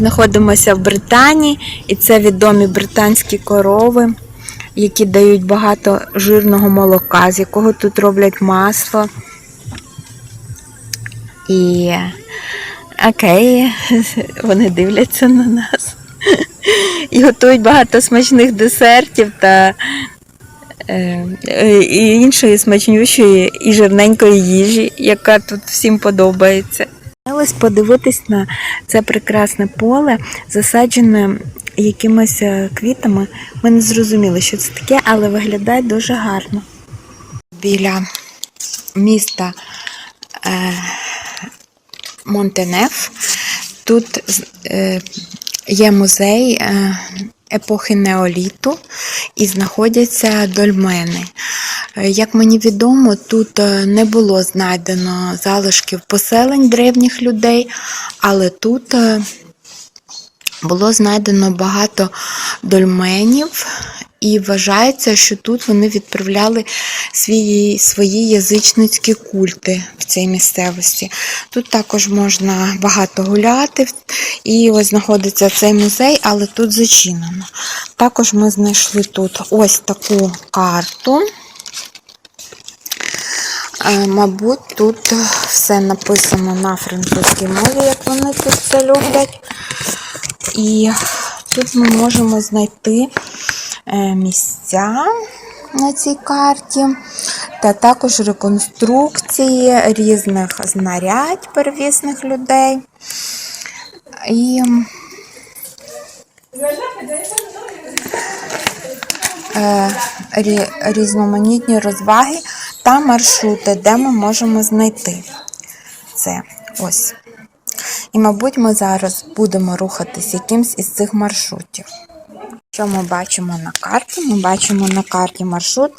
Знаходимося в Британії, і це відомі британські корови, які дають багато жирного молока, з якого тут роблять масло. І окей, вони дивляться на нас. І готують багато смачних десертів та е, е, і іншої смачнющої і жирненької їжі, яка тут всім подобається. Ось подивитись на це прекрасне поле, засаджене якимись е, квітами. Ми не зрозуміли, що це таке, але виглядає дуже гарно. Біля міста е, Монтенеф тут е, є музей епохи неоліту і знаходяться дольмени. Як мені відомо, тут е, не було знайдено залишків поселень древніх людей, але тут е, було знайдено багато дольменів, і вважається, що тут вони відправляли свої, свої язичницькі культи в цій місцевості. Тут також можна багато гуляти, і ось знаходиться цей музей, але тут зачинено. Також ми знайшли тут ось таку карту. Е, Мабуть, тут все написано на французькій мові, як вони тут це люблять. І тут ми можемо знайти е, місця на цій карті, та також реконструкції різних знарядь первісних людей. І е, різноманітні розваги та маршрути, де ми можемо знайти це. Ось. І, мабуть, ми зараз будемо рухатись якимсь із цих маршрутів. Що ми бачимо на карті? Ми бачимо на карті маршрут.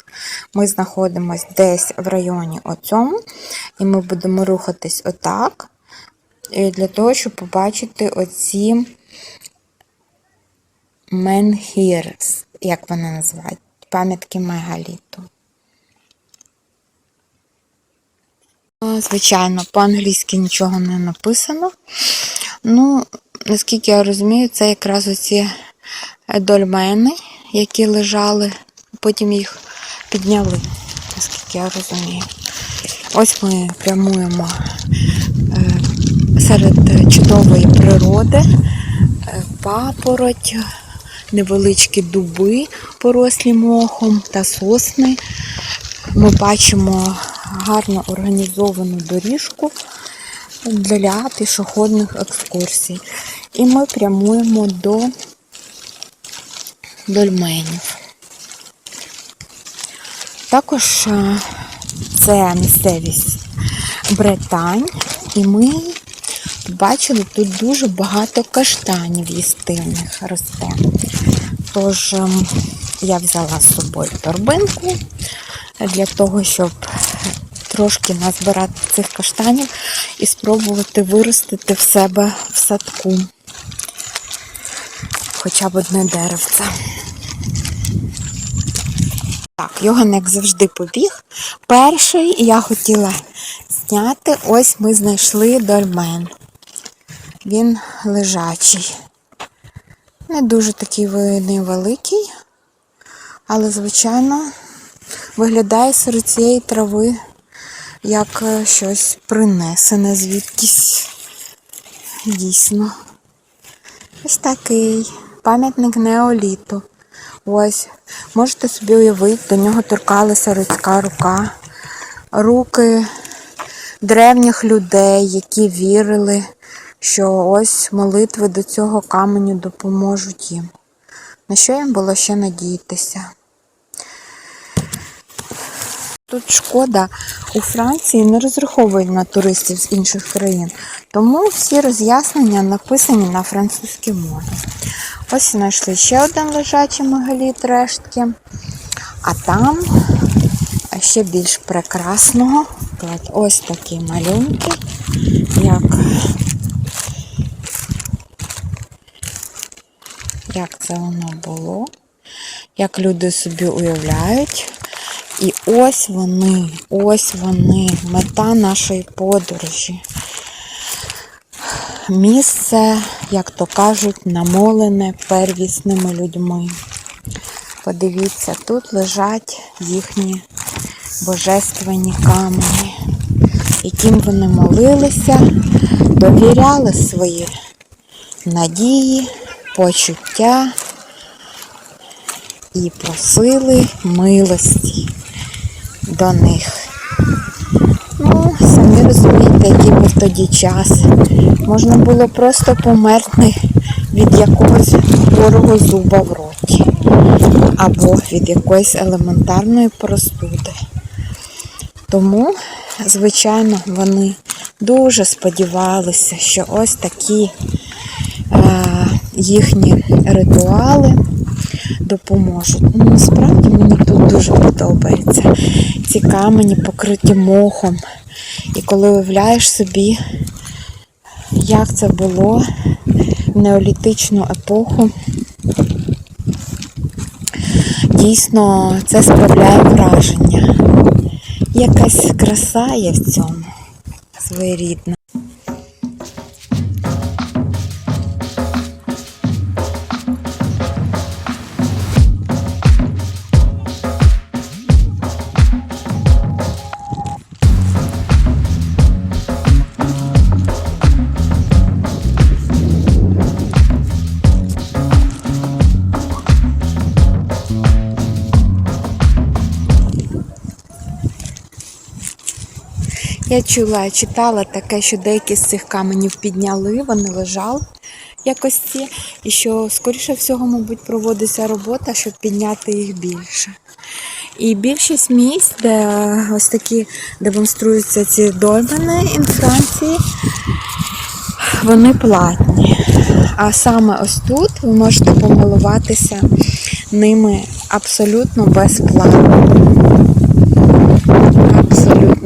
Ми знаходимося десь в районі оцьому, і ми будемо рухатись отак, для того, щоб побачити оці менхірс, як вони називають, пам'ятки мегаліту. Ну, Звичайно, по-англійськи нічого не написано. Ну, наскільки я розумію, це якраз оці дольмени, які лежали, потім їх підняли, наскільки я розумію. Ось ми прямуємо е, серед чудової природи, е, папороть, невеличкі дуби, порослі мохом та сосни. Ми бачимо гарно організовану доріжку для пішохідних екскурсій. І ми прямуємо до дольменів. Також е, це місцевість Бретань, і ми бачили тут дуже багато каштанів їстивних росте. Тож ем, я взяла з собою торбинку для того, щоб трошки назбирати цих каштанів і спробувати виростити в себе в садку хоча б одне деревце. Так, Йоган, як завжди, побіг. Перший я хотіла зняти, ось ми знайшли дольмен. Він лежачий. Не дуже такий невеликий, але, звичайно, виглядає серед цієї трави як е, щось принесене звідкись. Дійсно. Ось такий пам'ятник неоліту. Ось, можете собі уявити, до нього торкалася людська рука. Руки древніх людей, які вірили, що ось молитви до цього каменю допоможуть їм. На що їм було ще надіятися? Тут шкода у Франції не розраховують на туристів з інших країн, тому всі роз'яснення написані на французькій мові. Ось знайшли ще один лежачий мегаліт рештки, а там ще більш прекрасного. Ось такі малюнки, як, як це воно було, як люди собі уявляють. І ось вони, ось вони, мета нашої подорожі. Місце як то кажуть, намолене первісними людьми. Подивіться, тут лежать їхні божественні камені, яким вони молилися, довіряли свої надії, почуття і просили милості до них. Ну, самі розумієте, який був тоді час. Можна було просто померти від якогось хворого зуба в роті. Або від якоїсь елементарної простуди. Тому, звичайно, вони дуже сподівалися, що ось такі е, їхні ритуали допоможуть. Ну, насправді мені тут дуже подобається. Ці камені покриті мохом. І коли уявляєш собі, як це було в неолітичну епоху, дійсно це справляє враження. Якась краса є в цьому своєрідна. Я чула, читала таке, що деякі з цих каменів підняли, вони лежали якось ці, і що, скоріше всього, мабуть, проводиться робота, щоб підняти їх більше. І більшість місць, де ось такі демонструються ці дольмени ін Франції, вони платні. А саме ось тут ви можете помилуватися ними абсолютно безплатно.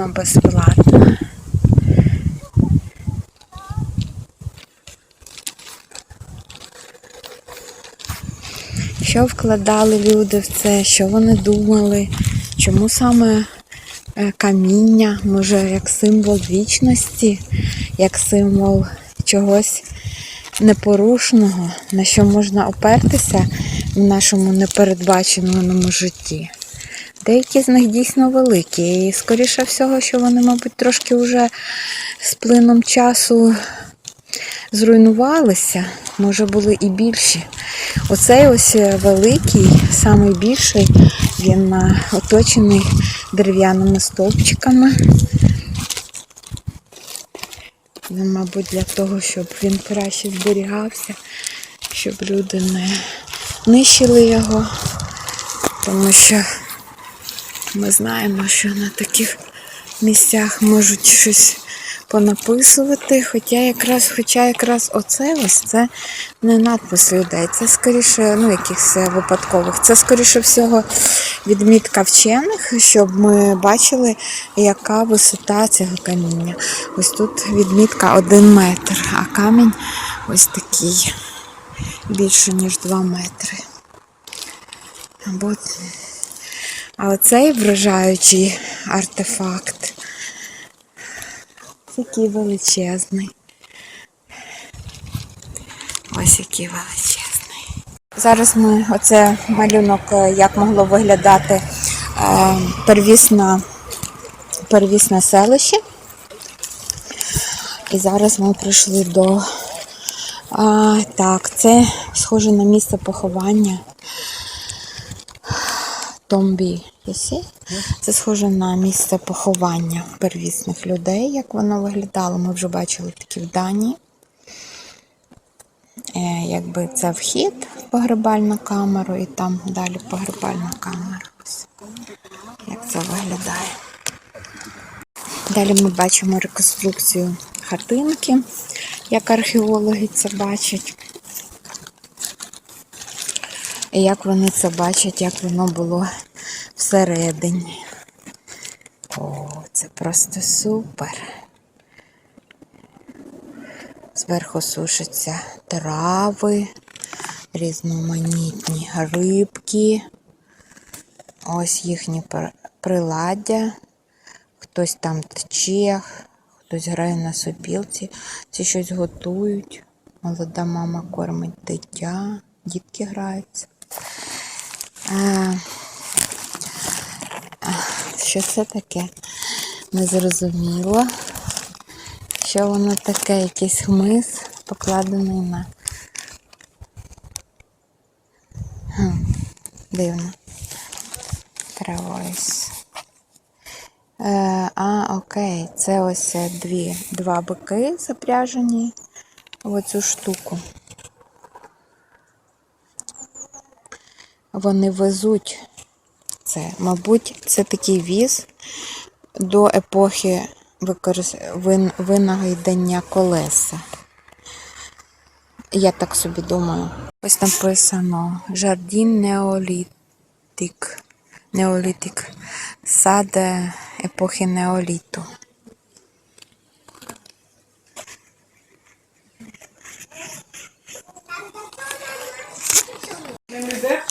Абсолютно безплатно. Що вкладали люди в це, що вони думали, чому саме е, каміння, може, як символ вічності, як символ чогось непорушного, на що можна опертися в нашому непередбаченому житті. Деякі з них дійсно великі. І скоріше всього, що вони, мабуть, трошки вже з плином часу зруйнувалися, може були і більші. Оцей ось великий, самий більший, він оточений дерев'яними стовпчиками. Він, мабуть, для того, щоб він краще зберігався, щоб люди не нищили його, тому що ми знаємо, що на таких місцях можуть щось понаписувати. Хоча якраз, хоча якраз оце ось це не надпис людей. Це скоріше, ну, якихось випадкових. Це, скоріше всього, відмітка вчених, щоб ми бачили, яка висота цього каміння. Ось тут відмітка 1 метр, а камінь ось такий, більше, ніж 2 метри. Або а оцей вражаючий артефакт який величезний. Ось який величезний. Зараз ми оце малюнок, е, як могло виглядати е, первісна, первісне селище. І зараз ми прийшли до... А, Так, це схоже на місце поховання. Томбі. Єсі? Це схоже на місце поховання первісних людей, як воно виглядало. Ми вже бачили такі в Данії. Е, якби це вхід в погребальну камеру і там далі погребальна камера. Ось як це виглядає. Далі ми бачимо реконструкцію хатинки, як археологи це бачать. І як вони це бачать, як воно було всередині. О, це просто супер. Зверху сушаться трави, різноманітні рибки. Ось їхні приладдя. Хтось там тече, хтось грає на сопілці, ці щось готують. Молода мама кормить дитя, дітки граються. Що це таке? Незрозуміло. Що воно таке? Якийсь хмиз покладений на. Дивно. Травойс. Е, а, окей, це ось дві, два бики запряжені в оцю штуку. Вони везуть це. Мабуть, це такий віз до епохи використ... вин... винайдення колеса. Я так собі думаю. Ось написано Жардін Неолітик. Неолітик. Сад епохи неоліту.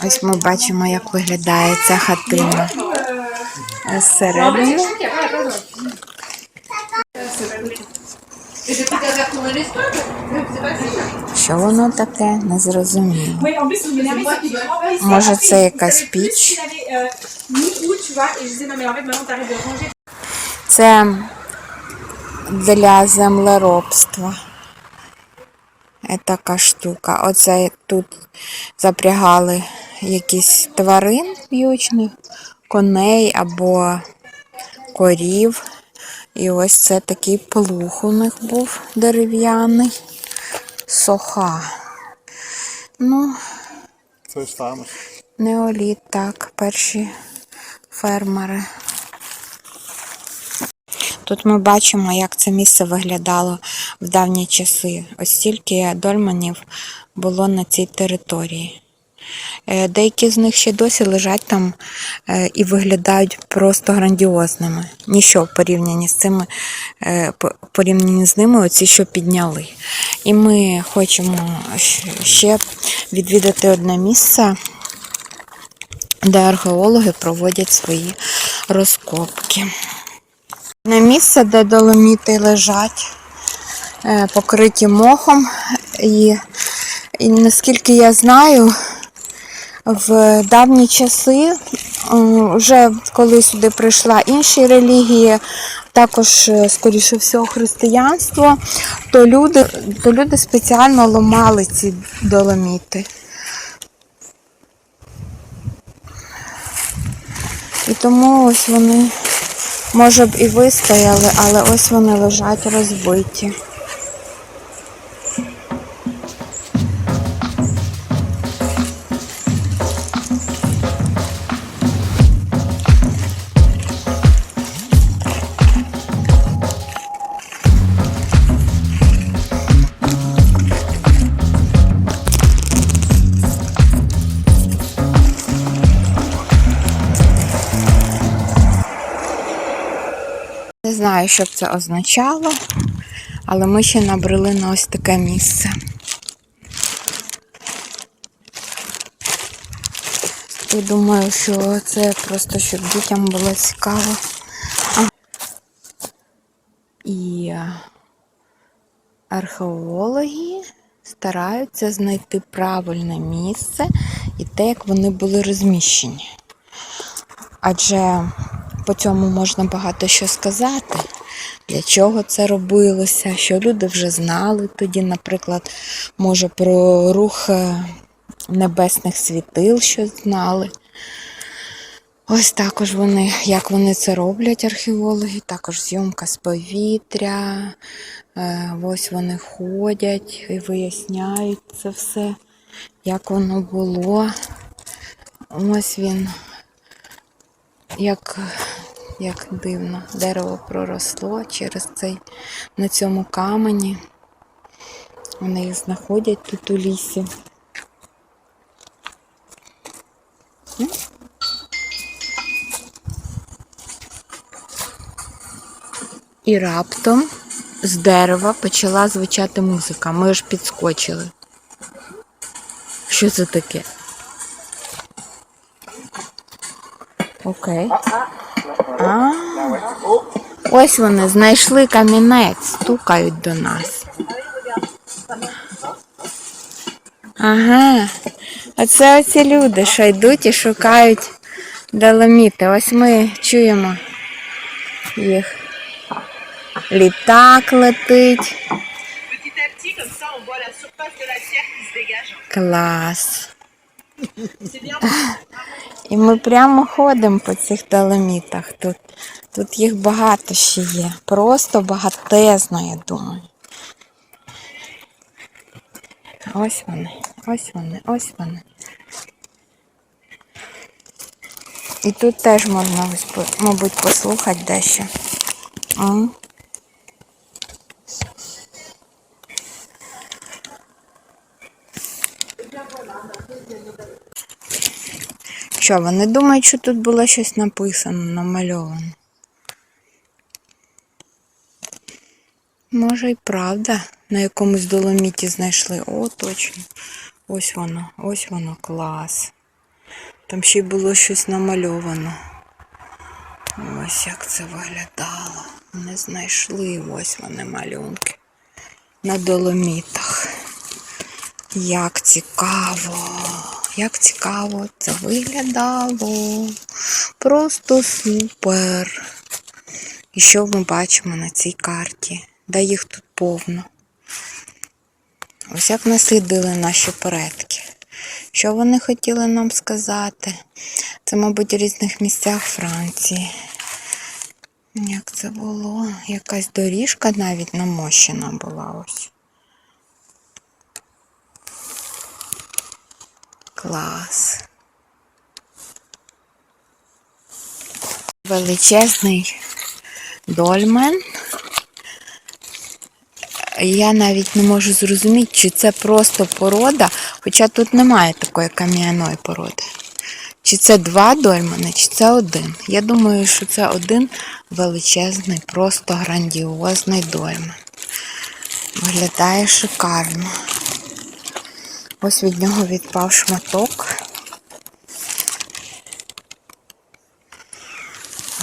Ось ми бачимо, як виглядає ця хатина. Е, Зсередини. Що воно таке? Qu'il remplissait. Може, це якась піч? euh. Це для землеробства. Е, Така штука. Оце тут запрягали якісь тварин в'ючних, коней або корів. І ось це такий плуг у них був дерев'яний. Соха. Ну, Це ж саме. неоліт, так, перші фермери. Тут ми бачимо, як це місце виглядало в давні часи. Ось стільки дольманів було на цій території. Е, Деякі з них ще досі лежать там е, і виглядають просто грандіозними. Ніщо в порівнянні з цими, е, порівнянні з ними, оці, що підняли. І ми хочемо ще відвідати одне місце, де археологи проводять свої розкопки. На місце, де доломіти лежать, покриті мохом. І, і наскільки я знаю, в давні часи, вже коли сюди прийшла інші релігії, також, е, скоріше всього, християнство, то люди, то люди спеціально ламали ці доломіти. І тому ось вони, може б і вистояли, але ось вони лежать розбиті. Знаю, що б це означало, але ми ще набрели на ось таке місце. І думаю, що це просто щоб дітям було цікаво. А. І е, археологи стараються знайти правильне місце і те, як вони були розміщені. Адже по цьому можна багато що сказати, для чого це робилося, що люди вже знали тоді, наприклад, може про рух е, небесних світил щось знали. Ось також вони, як вони це роблять, археологи, також зйомка з повітря. Е, Ось вони ходять і виясняють це все, як воно було. Ось він як, як дивно, дерево проросло через цей на цьому камені. Вони їх знаходять тут у лісі. І раптом з дерева почала звучати музика. Ми аж підскочили. Що це таке? Окей. А, ось вони знайшли камінець, стукають до нас. Ага. Оце оці люди, що йдуть і шукають доломіти. Ось ми чуємо їх. Літак летить. Клас. І ми прямо ходимо по цих доломітах. Тут, тут їх багато ще є. Просто багатезно, я думаю. Ось вони, ось вони, ось вони. І тут теж можна, мабуть, послухати дещо. М. Вони думають, що тут було щось написано, намальовано. Може і правда, на якомусь доломіті знайшли. О, точно. Ось воно, ось воно, клас. Там ще й було щось намальовано. Ось як це виглядало. Не знайшли ось вони малюнки. На доломітах. Як цікаво, як цікаво це виглядало. Просто супер. І що ми бачимо на цій карті? Де їх тут повно. Ось як наслідили наші предки. Що вони хотіли нам сказати? Це, мабуть, в різних місцях Франції. Як це було? Якась доріжка навіть намощена була ось. Клас. Величезний дольмен. Я навіть не можу зрозуміти, чи це просто порода, хоча тут немає такої кам'яної породи. Чи це два дольмени, чи це один. Я думаю, що це один величезний, просто грандіозний дольмен. Виглядає шикарно. Ось від нього відпав шматок.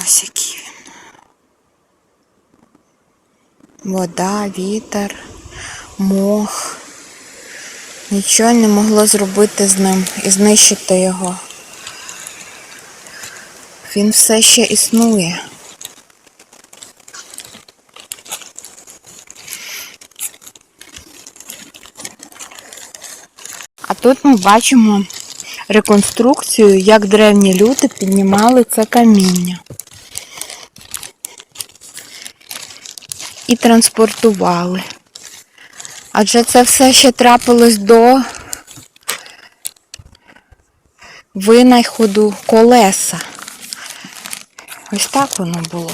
Ось який він. Вода, вітер, мох. Нічого не могло зробити з ним і знищити його. Він все ще існує. Тут ми бачимо реконструкцію, як древні люди піднімали це каміння. І транспортували. Адже це все ще трапилось до винаходу колеса. Ось так воно було.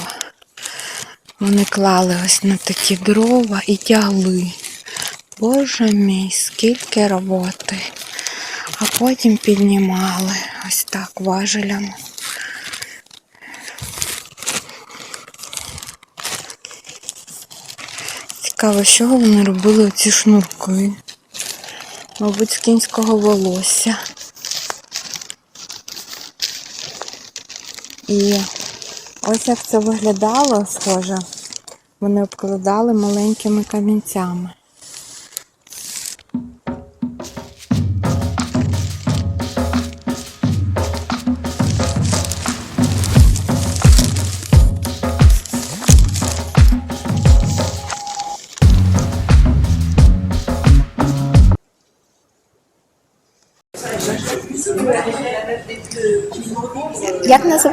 Вони клали ось на такі дрова і тягли. Боже мій, скільки роботи. А потім піднімали ось так важелями. Цікаво, чого вони робили ці шнурки? Мабуть, з кінського волосся. І ось як це виглядало, схоже. Вони обкладали маленькими камінцями.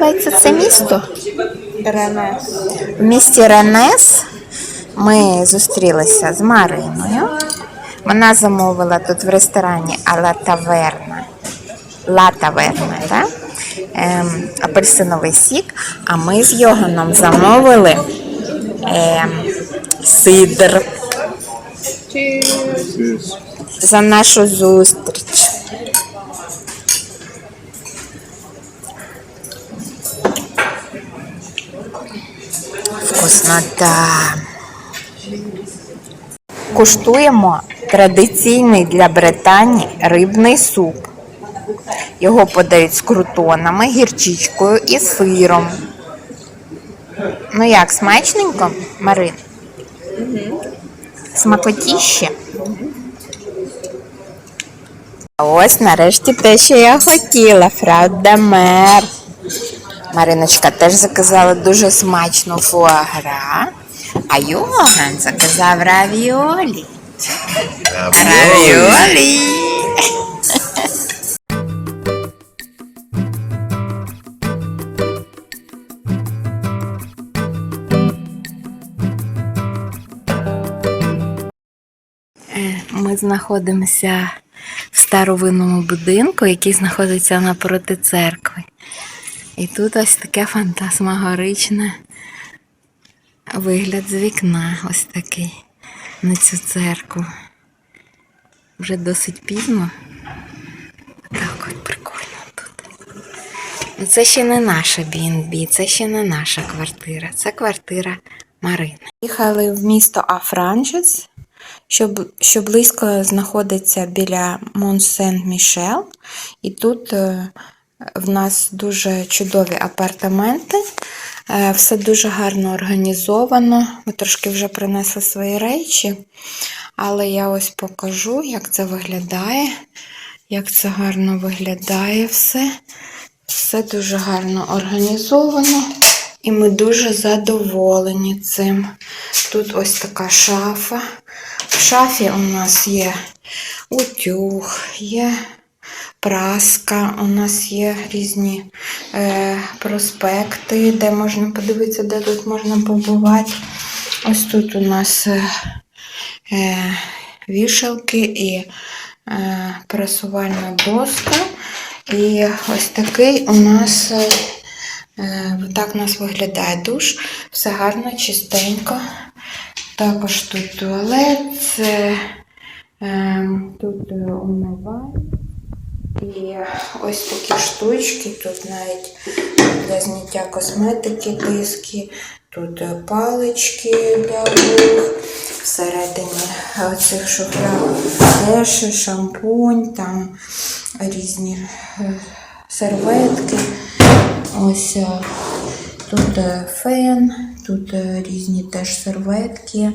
Називається це місто? Ренес. В місті Ренес ми зустрілися з Мариною. Вона замовила тут в ресторані Ала Таверна. Ла Таверна, так? Ем, апельсиновий сік, а ми з Йоганом замовили ем, сидр за нашу зустріч. Вкуснота. Куштуємо традиційний для Британії рибний суп. Його подають з крутонами, гірчичкою і сиром. Ну як, смачненько, Марин? Смакотіще? Ось нарешті те, що я хотіла, правда, мер. Мариночка теж заказала дуже смачну фуагра, а Йоган заказав равіолі. Равіолі. Ми знаходимося в старовинному будинку, який знаходиться напроти церкви. І тут ось таке фантасмагоричне вигляд з вікна, ось такий на цю церкву. Вже досить пізно. Так от прикольно тут. Це ще не наша B&B, це ще не наша квартира, це квартира Марини. Їхали в місто Афранжец, що, що близько знаходиться біля Мон-Сен-Мішел. І тут е, в нас дуже чудові апартаменти. Е, Все дуже гарно організовано. Ми трошки вже принесли свої речі, але я ось покажу, як це виглядає. Як це гарно виглядає все. Все дуже гарно організовано. І ми дуже задоволені цим. Тут ось така шафа. В шафі у нас є утюг, є праска, у нас є різні е, проспекти, де можна подивитися, де тут можна побувати. Ось тут у нас е, е, вішалки і е, пресувальна доска. І ось такий у нас. Е, Е, Так у нас виглядає душ. Все гарно, чистенько. Також тут туалет, це, е, тут умивальник. І ось такі штучки, тут навіть для зняття косметики диски, тут е, палички для вух, всередині цих шуфлях теж шампунь, там різні е, серветки. Ось е, тут фен, тут різні теж серветки.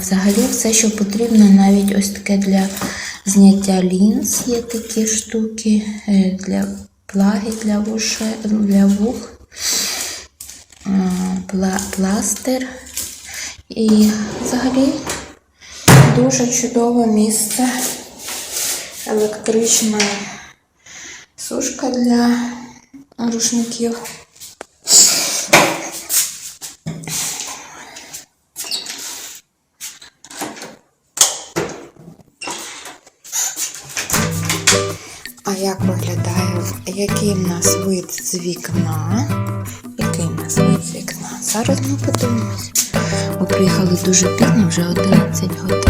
Взагалі все, що потрібно, навіть ось таке для зняття лінз є такі штуки, е, для плаги для, вуше, для вух, пластир. І взагалі дуже чудове місце. Електрична сушка для рушників. Який в нас вид з вікна? Який в нас вид з вікна? Зараз ми подивимось. Ми приїхали дуже пізно, вже 11 годин.